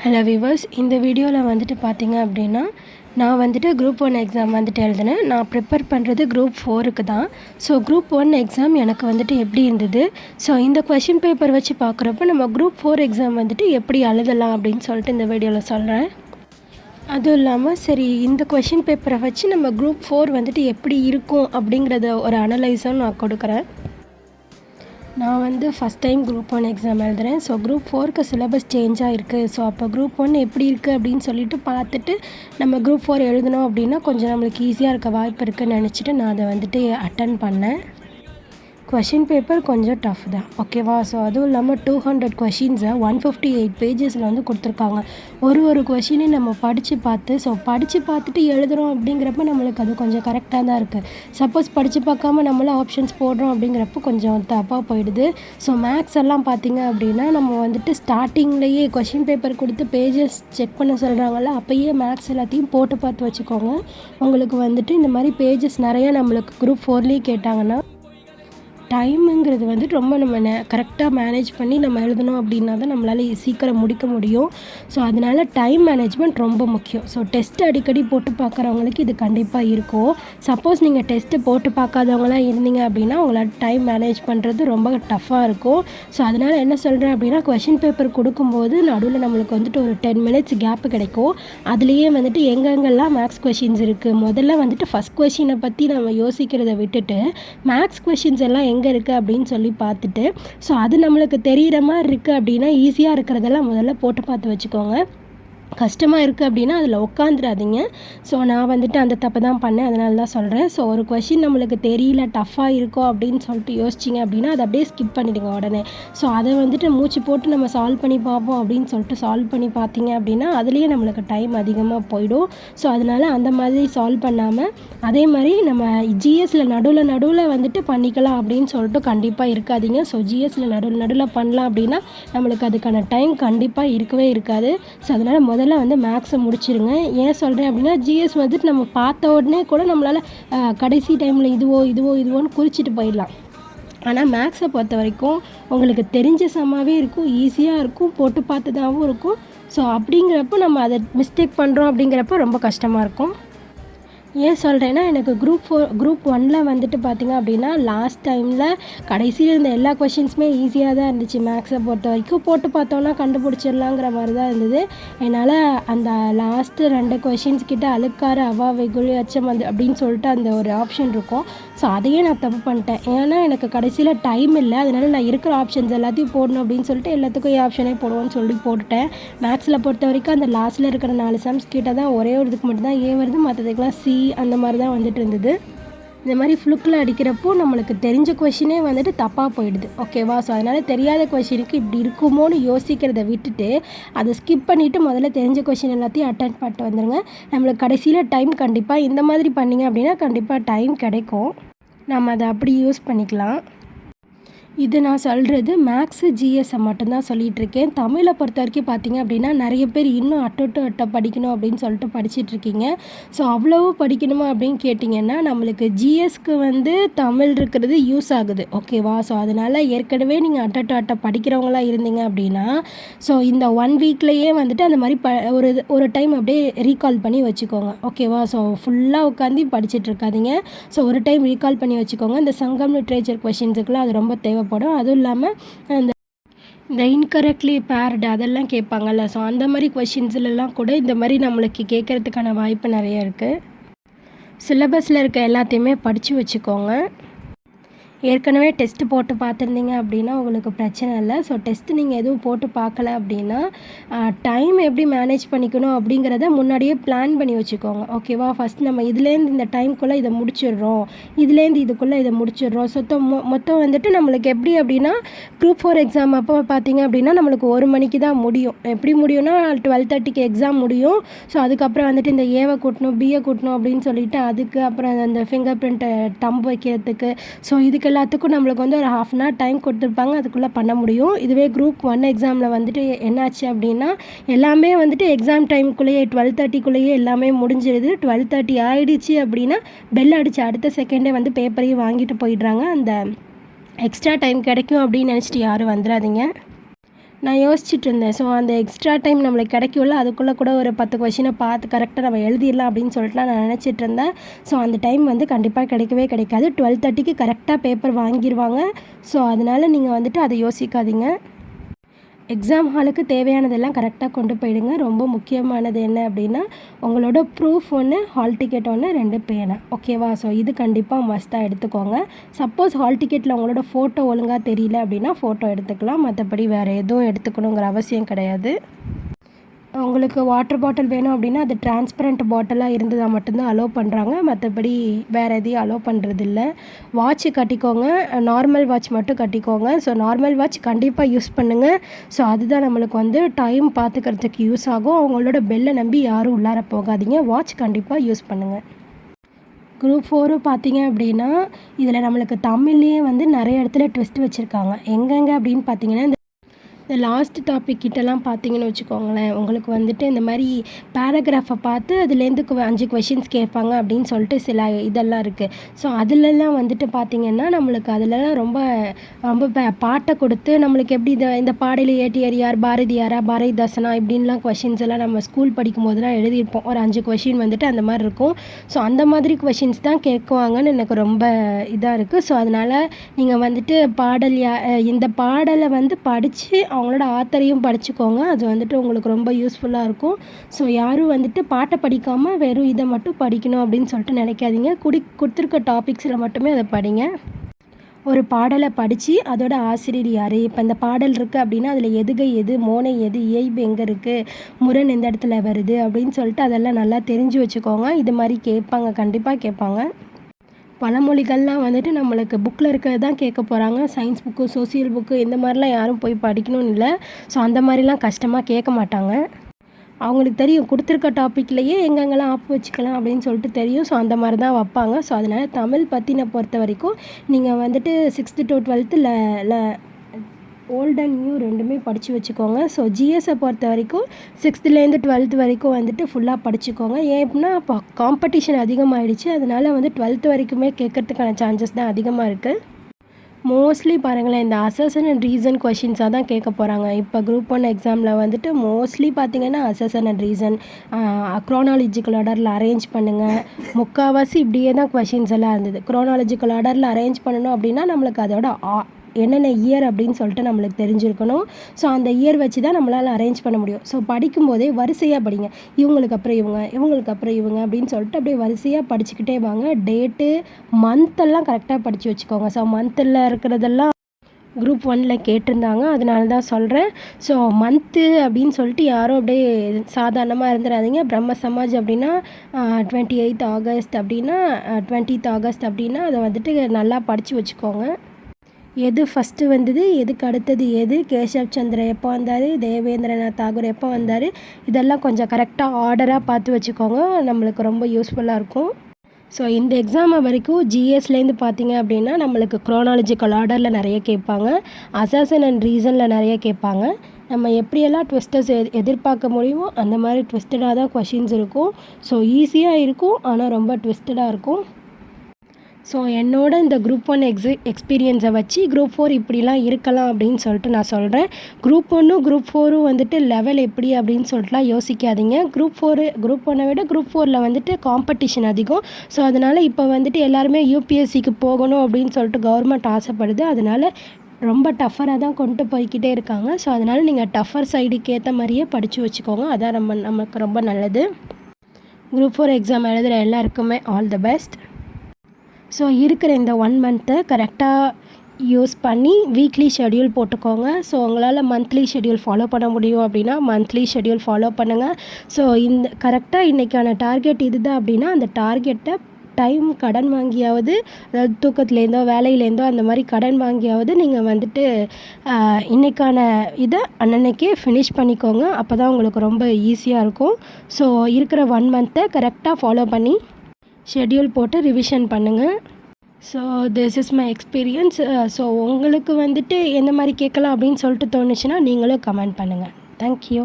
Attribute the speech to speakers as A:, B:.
A: Hello viewers இந்த வீடியோவில் வந்துட்டு பார்த்தீங்க அப்படின்னா நான் வந்துட்டு குரூப் ஒன் எக்ஸாம் வந்துட்டு எழுதினேன். நான் ப்ரிப்பேர் பண்ணுறது குரூப் ஃபோருக்கு தான். ஸோ குரூப் ஒன் எக்ஸாம் எனக்கு வந்துட்டு எப்படி இருந்தது? ஸோ இந்த கொஷின் பேப்பர் வச்சு பார்க்குறப்ப நம்ம குரூப் ஃபோர் எக்ஸாம் வந்துட்டு எப்படி எழுதலாம் அப்படின்னு சொல்லிட்டு இந்த வீடியோவில் சொல்கிறேன் அதுவும் இல்லாமல் சரி இந்த கொஷின் பேப்பரை வச்சு நம்ம குரூப் ஃபோர் வந்துட்டு எப்படி இருக்கும் அப்படிங்கிறத ஒரு அனலைஸும் நான் கொடுக்குறேன். நான் வந்து first time group one exam எழுதுகிறேன் ஸோ குரூப் ஃபோருக்கு சிலபஸ் சேஞ்சாக இருக்குது ஸோ அப்போ குரூப் ஒன் எப்படி இருக்குது அப்படின்னு சொல்லிட்டு பார்த்துட்டு நம்ம குரூப் ஃபோர் எழுதணும் அப்படின்னா கொஞ்சம் நம்மளுக்கு ஈஸியாக இருக்க வாய்ப்பு இருக்குதுன்னு நினச்சிட்டு நான் அதை வந்துட்டு அட்டன் பண்ணேன். கொஷின் பேப்பர் கொஞ்சம் டஃப் தான். ஓகேவா ஸோ அதுவும் இல்லாமல் டூ ஹண்ட்ரட் கொஷின்ஸை ஒன் ஃபிஃப்டி எயிட் பேஜஸில் வந்து கொடுத்துருக்காங்க. ஒரு ஒரு கொஷினையும் நம்ம படித்து பார்த்து ஸோ படித்து பார்த்துட்டு எழுதுகிறோம் அப்படிங்கிறப்ப நம்மளுக்கு அது கொஞ்சம் கரெக்டாக தான் இருக்குது சப்போஸ் படித்து பார்க்காம நம்மளும் ஆப்ஷன்ஸ் போடுறோம் அப்படிங்கிறப்ப கொஞ்சம் தப்பாக போயிடுது. ஸோ மேக்ஸ் எல்லாம் பார்த்திங்க அப்படின்னா நம்ம வந்துட்டு ஸ்டார்டிங்லேயே கொஷின் பேப்பர் கொடுத்து பேஜஸ் செக் பண்ண சொல்கிறாங்கல்ல அப்போயே மேக்ஸ் எல்லாத்தையும் போட்டு பார்த்து வச்சுக்கோங்க. உங்களுக்கு வந்துட்டு இந்த மாதிரி பேஜஸ் நிறையா நம்மளுக்கு குரூப் ஃபோர்லேயே கேட்டாங்கன்னா டைமுங்கிறது வந்துட்டு ரொம்ப நம்ம நே கரெக்டாக மேனேஜ் பண்ணி நம்ம எழுதணும் அப்படின்னா தான் நம்மளால் சீக்கிரம் முடிக்க முடியும். ஸோ அதனால் டைம் மேனேஜ்மெண்ட் ரொம்ப முக்கியம். ஸோ டெஸ்ட் அடிக்கடி போட்டு பார்க்குறவங்களுக்கு இது கண்டிப்பாக இருக்கும். சப்போஸ் நீங்கள் டெஸ்ட்டு போட்டு பார்க்காதவங்களாம் இருந்தீங்க அப்படின்னா உங்களால் டைம் மேனேஜ் பண்ணுறது ரொம்ப டஃப்பாக இருக்கும். ஸோ அதனால் என்ன சொல்கிறேன் அப்படின்னா கொஷின் பேப்பர் கொடுக்கும்போது நடுவில் நம்மளுக்கு வந்துட்டு ஒரு டென் மினிட்ஸ் கேப்பு கிடைக்கும். அதுலேயே வந்துட்டு எங்கெங்கெல்லாம் மேக்ஸ் கொஷின்ஸ் இருக்குது முதல்ல வந்துட்டு ஃபஸ்ட் கொஷினை பற்றி நம்ம யோசிக்கிறத விட்டுட்டு மேக்ஸ் கொஷின்ஸ் எல்லாம் எங்கே இருக்குது அப்படின்னு சொல்லி பார்த்துட்டு ஸோ அது நம்மளுக்கு தெரிகிற மாதிரி இருக்குது அப்படின்னா ஈஸியாக இருக்கிறதெல்லாம் முதல்ல போட்டு பார்த்து வச்சுக்கோங்க. கஷ்டமாக இருக்குது அப்படின்னா அதில் உட்காந்துடாதீங்க ஸோ நான் வந்துட்டு அந்த தப்பு தான் பண்ணேன். அதனால தான் சொல்கிறேன் ஸோ ஒரு கொஷின் நம்மளுக்கு தெரியல டஃப்பாக இருக்கோ அப்படின்னு சொல்லிட்டு யோசிச்சிங்க அப்படின்னா அதை அப்படியே ஸ்கிப் பண்ணிவிடுங்க உடனே. ஸோ அதை வந்துட்டு மூச்சு போட்டு நம்ம சால்வ் பண்ணி பார்ப்போம் அப்படின்னு சொல்லிட்டு சால்வ் பண்ணி பார்த்தீங்க அப்படின்னா அதுலேயே நம்மளுக்கு டைம் அதிகமாக போயிடும். ஸோ அதனால் அந்த மாதிரி சால்வ் பண்ணாமல் அதே மாதிரி நம்ம ஜிஎஸ்சில் நடுவில் நடுவில் வந்துட்டு பண்ணிக்கலாம் அப்படின்னு சொல்லிட்டு கண்டிப்பாக இருக்காதிங்க. ஸோ ஜிஎஸ்சில் நடுவில் நடுவில் பண்ணலாம் அப்படின்னா நம்மளுக்கு அதுக்கான டைம் கண்டிப்பாக இருக்கவே இருக்காது. ஸோ அதனால் முதல்ல வந்து மேக்ஸை முடிச்சிருங்க. ஏன் சொல்கிறேன் அப்படின்னா ஜிஎஸ் வந்துட்டு நம்ம பார்த்த உடனே கூட நம்மளால் கடைசி டைமில் இதுவோ இதுவோ இதுவோன்னு குறிச்சிட்டு போயிடலாம். ஆனால் மேக்ஸை பொறுத்த வரைக்கும் உங்களுக்கு தெரிஞ்ச சமாவே இருக்கும் ஈஸியாக இருக்கும் போட்டு பார்த்ததாகவும் இருக்கும். ஸோ அப்படிங்கிறப்போ நம்ம அதை மிஸ்டேக் பண்ணுறோம் அப்படிங்கிறப்ப ரொம்ப கஷ்டமாக இருக்கும். ஏன் சொல்கிறேன்னா எனக்கு குரூப் ஃபோர் குரூப் ஒனில் வந்துட்டு பார்த்திங்க அப்படின்னா லாஸ்ட் டைமில் கடைசியில் இருந்த எல்லா கொஷின்ஸுமே ஈஸியாக தான் இருந்துச்சு. மேக்ஸை பொறுத்த வரைக்கும் போட்டு பார்த்தோன்னா கண்டுபிடிச்சிடலாங்கிற மாதிரி தான் இருந்தது. என்னால் அந்த லாஸ்ட்டு ரெண்டு கொஷின்ஸ் கிட்ட அழுக்காறு அவா வெகுளி அச்சம் அந்த அப்படின்னு சொல்லிட்டு அந்த ஒரு ஆப்ஷன் இருக்கும். ஸோ அதையே நான் தப்பு பண்ணிட்டேன். ஏன்னா எனக்கு கடைசியில் டைம் இல்லை. அதனால் நான் இருக்கிற ஆப்ஷன்ஸ் எல்லாத்தையும் போடணும் அப்படின்னு சொல்லிட்டு எல்லாத்துக்கும் ஏ ஆப்ஷனே போடுவோன்னு சொல்லி போட்டுட்டேன். மேக்ஸில் பொறுத்த வரைக்கும் அந்த லாஸ்ட்டில் இருக்கிற நாலு சம்ஸ் கிட்ட தான் ஒரே ஒரு இதுக்கு மட்டும்தான் ஏ வருது. மற்றதுக்கெலாம் சி அந்த மாதிரி தான் வந்துட்டு இருந்தது. இந்த மாதிரி ஃப்ளுக்கில் அடிக்கிறப்போ நம்மளுக்கு தெரிஞ்ச கொஷினே வந்துட்டு தப்பாக போயிடுது. ஓகேவா ஸோ அதனால் தெரியாத கொஷினுக்கு இப்படி இருக்குமோன்னு யோசிக்கிறத விட்டுட்டு அதை ஸ்கிப் பண்ணிவிட்டு முதல்ல தெரிஞ்ச கொஷின் எல்லாத்தையும் அட்டன் பண்ணிட்டு வந்துடுங்க நம்மளுக்கு கடைசியில் டைம் கண்டிப்பாக இந்த மாதிரி பண்ணிங்க அப்படின்னா கண்டிப்பாக டைம் கிடைக்கும். நம்ம அதை அப்படி யூஸ் பண்ணிக்கலாம். இது நான் சொல்கிறது மேக்ஸு ஜிஎஸ்ஸை மட்டும்தான் சொல்லிகிட்ருக்கேன் தமிழை பொறுத்த வரைக்கும் பார்த்திங்க அப்படின்னா நிறைய பேர் இன்னும் அட்டோட்டு அட்டை படிக்கணும் அப்படின்னு சொல்லிட்டு படிச்சிட்ருக்கீங்க ஸோ அவ்வளவு படிக்கணுமா அப்படின்னு கேட்டிங்கன்னா நம்மளுக்கு ஜிஎஸ்க்கு வந்து தமிழ் இருக்கிறது யூஸ் ஆகுது. ஓகேவா ஸோ அதனால் ஏற்கனவே நீங்கள் அட்டட்டு அட்டை படிக்கிறவங்களாக இருந்தீங்க அப்படின்னா ஸோ இந்த ஒன் வீக்லேயே வந்துட்டு அந்த மாதிரி ப ஒரு ஒரு டைம் அப்படியே ரீகால் பண்ணி வச்சுக்கோங்க. ஓகேவா ஸோ ஃபுல்லாக உட்காந்து படிச்சுட்டு இருக்காதிங்க ஸோ ஒரு டைம் ரீகால் பண்ணி வச்சுக்கோங்க. இந்த சங்கம் லிட்ரேச்சர் கொஷின்ஸுக்குலாம் அது ரொம்ப தேவை தேவைப்படும் அதுவும் இல்லாமல் இந்த இந்த இன்கரெக்ட்லி பேர்டு அதெல்லாம் கேட்பாங்கல்ல. ஸோ அந்த மாதிரி கொஷின்ஸ்லலாம் கூட இந்த மாதிரி நம்மளுக்கு கேட்குறதுக்கான வாய்ப்பு நிறைய இருக்குது சிலபஸில் இருக்க எல்லாத்தையுமே படித்து வச்சுக்கோங்க. ஏற்கனவே டெஸ்ட்டு போட்டு பார்த்துருந்தீங்க அப்படின்னா உங்களுக்கு பிரச்சனை இல்லை. ஸோ டெஸ்ட்டு நீங்கள் எதுவும் போட்டு பார்க்கல அப்படின்னா டைம் எப்படி மேனேஜ் பண்ணிக்கணும் அப்படிங்கிறத முன்னாடியே பிளான் பண்ணி வச்சுக்கோங்க. ஓகேவா ஃபஸ்ட் நம்ம இதுலேருந்து இந்த டைம்குள்ளே இதை முடிச்சிடுறோம். இதுலேருந்து இதுக்குள்ளே இதை முடிச்சிடுறோம். ஸோ மொ மொத்தம் வந்துட்டு நம்மளுக்கு எப்படி அப்படின்னா குரூப் ஃபோர் எக்ஸாம் அப்போ பார்த்தீங்க அப்படின்னா நம்மளுக்கு ஒரு மணிக்கு தான் முடியும். எப்படி முடியும்னா டுவெல் தேர்ட்டிக்கு எக்ஸாம் முடியும். ஸோ அதுக்கப்புறம் வந்துட்டு இந்த ஏவை கூட்டணும் பிஏ கூட்டணும் அப்படின்னு சொல்லிட்டு அதுக்கு அப்புறம் அந்த ஃபிங்கர் பிரிண்ட்டை தம்பு வைக்கிறதுக்கு. ஸோ இதுக்கு இதுக்கு எல்லாத்துக்கும் நம்மளுக்கு வந்து ஒரு ஹாஃப் அன் ஹவர் டைம் கொடுத்துருப்பாங்க. அதுக்குள்ளே பண்ண முடியும். இதுவே குரூப் ஒன் எக்ஸாமில் வந்துட்டு என்னாச்சு அப்படின்னா எல்லாமே வந்துட்டு எக்ஸாம் டைமுக்குள்ளேயே டுவெல் தேர்ட்டிக்குள்ளேயே எல்லாமே முடிஞ்சிருது. டுவெல் தேர்ட்டி ஆகிடுச்சு அப்படின்னா பெல் அடித்து அடுத்த செகண்டே வந்து பேப்பரையும் வாங்கிட்டு போயிடுறாங்க. அந்த எக்ஸ்ட்ரா டைம் கிடைக்கும் அப்படின்னு நினச்சிட்டு யாரும் வந்துடாதீங்க நான் யோசிச்சுட்டு இருந்தேன் ஸோ அந்த எக்ஸ்ட்ரா டைம் நம்மளுக்கு கிடைக்கும்ல அதுக்குள்ளே கூட ஒரு பத்து கொஷினை பார்த்து கரெக்டாக நம்ம எழுதிடலாம் அப்படின்னு சொல்லிட்டுலாம் நான் நினச்சிட்டு இருந்தேன் ஸோ அந்த டைம் வந்து கண்டிப்பாக கிடைக்கவே கிடைக்காது. டுவெல் தேர்ட்டிக்கு கரெக்டாக பேப்பர் வாங்கிடுவாங்க ஸோ அதனால் நீங்கள் வந்துட்டு அதை யோசிக்காதீங்க. எக்ஸாம் ஹாலுக்கு தேவையானதெல்லாம் கரெக்டாக கொண்டு போயிடுங்க. ரொம்ப முக்கியமானது என்ன அப்படின்னா உங்களோட ப்ரூஃப் ஒன்று ஹால் டிக்கெட் ஒன்று ரெண்டு பேனா. ஓகேவா ஸோ இது கண்டிப்பாக மஸ்ட்டாக எடுத்துக்கோங்க. சப்போஸ் ஹால் டிக்கெட்டில் உங்களோட ஃபோட்டோ ஒழுங்காக தெரியல அப்படின்னா ஃபோட்டோ எடுத்துக்கலாம். மற்றபடி வேறு எதுவும் எடுத்துக்கணுங்கிற அவசியம் கிடையாது. உங்களுக்கு வாட்டர் பாட்டில் வேணும் அப்படின்னா அது டிரான்ஸ்பரண்ட் பாட்டிலாக இருந்ததாக மட்டும்தான் அலோவ் பண்ணுறாங்க மற்றபடி வேறு எதையும் அலோவ் பண்ணுறதில்ல வாட்ச் கட்டிக்கோங்க. நார்மல் வாட்ச் மட்டும் கட்டிக்கோங்க. ஸோ நார்மல் வாட்ச் கண்டிப்பாக யூஸ் பண்ணுங்கள் ஸோ அதுதான் நம்மளுக்கு வந்து டைம் பார்த்துக்கிறதுக்கு யூஸ் ஆகும். அவங்களோட பெல்லை நம்பி யாரும் உள்ளார போகாதீங்க. வாட்ச் கண்டிப்பாக யூஸ் பண்ணுங்கள் குரூப் ஃபோரும் பார்த்தீங்க அப்படின்னா இதில் நம்மளுக்கு தமிழ்லேயே வந்து நிறைய இடத்துல ட்விஸ்ட் வச்சுருக்காங்க. எங்கெங்கே அப்படின்னு பார்த்தீங்கன்னா இந்த லாஸ்ட் டாபிக் கிட்டலாம் பார்த்தீங்கன்னு வச்சுக்கோங்களேன் உங்களுக்கு வந்துட்டு இந்த மாதிரி பேராகிராஃபை பார்த்து அதுலேருந்து அஞ்சு கொஷின்ஸ் கேட்பாங்க அப்படின்னு சொல்லிட்டு சில இதெல்லாம் இருக்குது ஸோ அதிலெல்லாம் வந்துட்டு பார்த்தீங்கன்னா நம்மளுக்கு அதிலலாம் ரொம்ப ரொம்ப பாட்டை கொடுத்து நம்மளுக்கு எப்படி இந்த இந்த பாடலில் ஏட்டியார் யார் பாரதியாரா பாரதிதாசனா இப்படின்லாம் கொஷின்ஸ் எல்லாம் நம்ம ஸ்கூல் படிக்கும் போதெல்லாம் எழுதியிருப்போம். ஒரு அஞ்சு கொஷின் வந்துட்டு அந்த மாதிரி இருக்கும். ஸோ அந்த மாதிரி கொஷின்ஸ் தான் கேட்குவாங்கன்னு எனக்கு ரொம்ப இதாக இருக்குது ஸோ அதனால் நீங்கள் வந்துட்டு பாடல் யா இந்த பாடலை வந்து படித்து அவங்களோட ஆத்தரையும் படிச்சுக்கோங்க. அது வந்துட்டு உங்களுக்கு ரொம்ப யூஸ்ஃபுல்லாக இருக்கும். ஸோ யாரும் வந்துட்டு பாட்டை படிக்காமல் வெறும் இதை மட்டும் படிக்கணும் அப்படின்னு சொல்லிட்டு நினைக்காதீங்க. குடி கொடுத்துருக்க டாபிக்ஸில் மட்டுமே அதை படிங்க. ஒரு பாடலை படித்து அதோட ஆசிரியர் யார்? இப்போ இந்த பாடல் இருக்குது அப்படின்னா அதில் எதுகை எது? மோனை எது? இயல்பு எங்கே இருக்குது முரண் எந்த இடத்துல வருது? அப்படின்னு சொல்லிட்டு அதெல்லாம் நல்லா தெரிஞ்சு வச்சுக்கோங்க. இது மாதிரி கேட்பாங்க. கண்டிப்பாக கேட்பாங்க. பழமொழிகள்லாம் வந்துட்டு நம்மளுக்கு புக்கில் இருக்கிறது தான் கேட்க போகிறாங்க சயின்ஸ் புக்கு சோசியல் புக்கு இந்த மாதிரிலாம் யாரும் போய் படிக்கணும்னு இல்லை. ஸோ அந்த மாதிரிலாம் கஷ்டமாக கேட்க மாட்டாங்க. அவங்களுக்கு தெரியும் கொடுத்துருக்க டாப்பிக்லேயே எங்கெங்கெல்லாம் ஆப்பு வச்சுக்கலாம் அப்படின்னு சொல்லிட்டு தெரியும். ஸோ அந்த மாதிரி தான் வைப்பாங்க. ஸோ அதனால் தமிழ் பற்றின பொறுத்த வரைக்கும் நீங்கள் வந்துட்டு சிக்ஸ்த்து டு டுவெல்த்தில் ஓல்டு அண்ட் நியூ ரெண்டுமே படித்து வச்சுக்கோங்க. ஸோ ஜிஎஸை பொறுத்த வரைக்கும் சிக்ஸ்த்துலேருந்து டுவெல்த் வரைக்கும் வந்துட்டு ஃபுல்லாக படிச்சுக்கோங்க. ஏன் அப்படின்னா இப்போ காம்படிஷன் அதிகமாகிடுச்சு அதனால் வந்து டுவெல்த் வரைக்குமே கேட்கறதுக்கான சான்சஸ் தான் அதிகமாக இருக்குது மோஸ்ட்லி பாருங்களேன் இந்த அசசன் அண்ட் ரீசன் கொஷின்ஸாக தான் கேட்க போகிறாங்க இப்போ குரூப் ஒன் எக்ஸாமில் வந்துட்டு மோஸ்ட்லி பார்த்தீங்கன்னா அசசன் அண்ட் ரீசன் க்ரோனாலஜிக்கல் ஆர்டரில் அரேஞ்ச் பண்ணுங்கள் முக்கால்வாசி இப்படியே தான் கொஷின்ஸ் எல்லாம் இருந்தது. க்ரோனாலஜிக்கல் ஆர்டரில் அரேஞ்ச் பண்ணணும் அப்படின்னா நம்மளுக்கு அதோட ஆ- என்னென்ன இயர் அப்படின்னு சொல்லிட்டு நம்மளுக்கு தெரிஞ்சிருக்கணும். ஸோ அந்த இயர் வச்சு தான் நம்மளால் அரேஞ்ச் பண்ண முடியும். ஸோ படிக்கும்போதே வரிசையாக படிங்க. இவங்களுக்கு அப்புறம் இவங்க இவங்களுக்கு அப்புறம் இவங்க அப்படின்னு சொல்லிட்டு அப்படியே வரிசையாக படிச்சுக்கிட்டே வாங்க. டேட்டு மந்த்தெல்லாம் கரெக்டாக படித்து வச்சுக்கோங்க. ஸோ மந்தில் இருக்கிறதெல்லாம் குரூப் ஒனில் கேட்டிருந்தாங்க. அதனால தான் சொல்கிறேன் ஸோ மந்த்து அப்படின்னு சொல்லிட்டு யாரும் அப்படியே சாதாரணமாக இருந்துடாதீங்க பிரம்ம சமாஜ் அப்படின்னா டுவெண்ட்டி எயித் ஆகஸ்ட் அப்படின்னா டுவெண்ட்டித் ஆகஸ்ட் அப்படின்னா அதை வந்துட்டு நல்லா படித்து வச்சுக்கோங்க. எது ஃபஸ்ட்டு வந்தது எதுக்கு அடுத்தது எது? கேஷவ் சந்திர எப்போ வந்தார்? தேவேந்திரநாத் தாகூர் எப்போ வந்தார்? இதெல்லாம் கொஞ்சம் கரெக்டாக ஆர்டராக பார்த்து வச்சுக்கோங்க. நம்மளுக்கு ரொம்ப யூஸ்ஃபுல்லாக இருக்கும். ஸோ இந்த எக்ஸாமை வரைக்கும் ஜிஎஸ்லேருந்து பார்த்தீங்க அப்படின்னா நம்மளுக்கு க்ரோனாலஜிக்கல் ஆர்டரில் நிறைய கேட்பாங்க. அசாசன் அண்ட் ரீசனில் நிறைய கேட்பாங்க. நம்ம எப்படியெல்லாம் ட்விஸ்டர்ஸ் எதிர்பார்க்க முடியுமோ அந்த மாதிரி ட்விஸ்டடாக தான் கொஷின்ஸ் இருக்கும். ஸோ ஈஸியாக இருக்கும் ஆனால் ரொம்ப ட்விஸ்டடாக இருக்கும். ஸோ என்னோட இந்த குரூப் ஒன் எக்ஸி எக்ஸ்பீரியன்ஸை வச்சு குரூப் ஃபோர் இப்படிலாம் இருக்கலாம் அப்படின்னு சொல்லிட்டு நான் சொல்கிறேன் குரூப் ஒன்றும் குரூப் ஃபோரும் வந்துட்டு லெவல் எப்படி அப்படின்னு சொல்லிட்டுலாம் யோசிக்காதீங்க. குரூப் ஃபோரு குரூப் ஒன்னை விட குரூப் ஃபோரில் வந்துட்டு காம்படிஷன் அதிகம். ஸோ அதனால் இப்போ வந்துட்டு எல்லாருமே யூபிஎஸ்சிக்கு போகணும் அப்படின்னு சொல்லிட்டு கவர்மெண்ட் ஆசைப்படுது. அதனால் ரொம்ப டஃபராக தான் கொண்டு போய்க்கிட்டே இருக்காங்க. ஸோ அதனால் நீங்கள் டஃபர் சைடுக்கு ஏற்ற மாதிரியே படித்து வச்சுக்கோங்க. அதான் ரொம்ப நமக்கு ரொம்ப நல்லது. குரூப் ஃபோர் எக்ஸாம் எழுதுகிற எல்லாருக்குமே ஆல் த பெஸ்ட் ஸோ இருக்கிற இந்த ஒன் மந்த்தை கரெக்டாக யூஸ் பண்ணி வீக்லி ஷெட்யூல் போட்டுக்கோங்க. ஸோ உங்களால் மந்த்லி ஷெட்யூல் ஃபாலோ பண்ண முடியும் அப்படின்னா மந்த்லி ஷெட்யூல் ஃபாலோ பண்ணுங்கள் ஸோ இந்த கரெக்டாக இன்றைக்கான டார்கெட் இதுதான் அப்படின்னா அந்த டார்கெட்டை டைம் கடன் வாங்கியாவது அதாவது தூக்கத்துலேருந்தோ வேலையிலேருந்தோ அந்த மாதிரி கடன் வாங்கியாவது நீங்கள் வந்துட்டு இன்றைக்கான இதை அன்னன்னைக்கே ஃபினிஷ் பண்ணிக்கோங்க. அப்போ தான் உங்களுக்கு ரொம்ப ஈஸியாக இருக்கும். ஸோ இருக்கிற ஒன் மந்த்தை கரெக்டாக ஃபாலோ பண்ணி ஷெட்யூல் போட்டு ரிவிஷன் பண்ணுங்கள் so this is my experience so உங்களுக்கு வந்துட்டு எந்த மாதிரி கேட்கலாம் அப்படின்னு சொல்லிட்டு தோணுச்சுன்னா நீங்களும் கமெண்ட் பண்ணுங்கள் தேங்க்யூ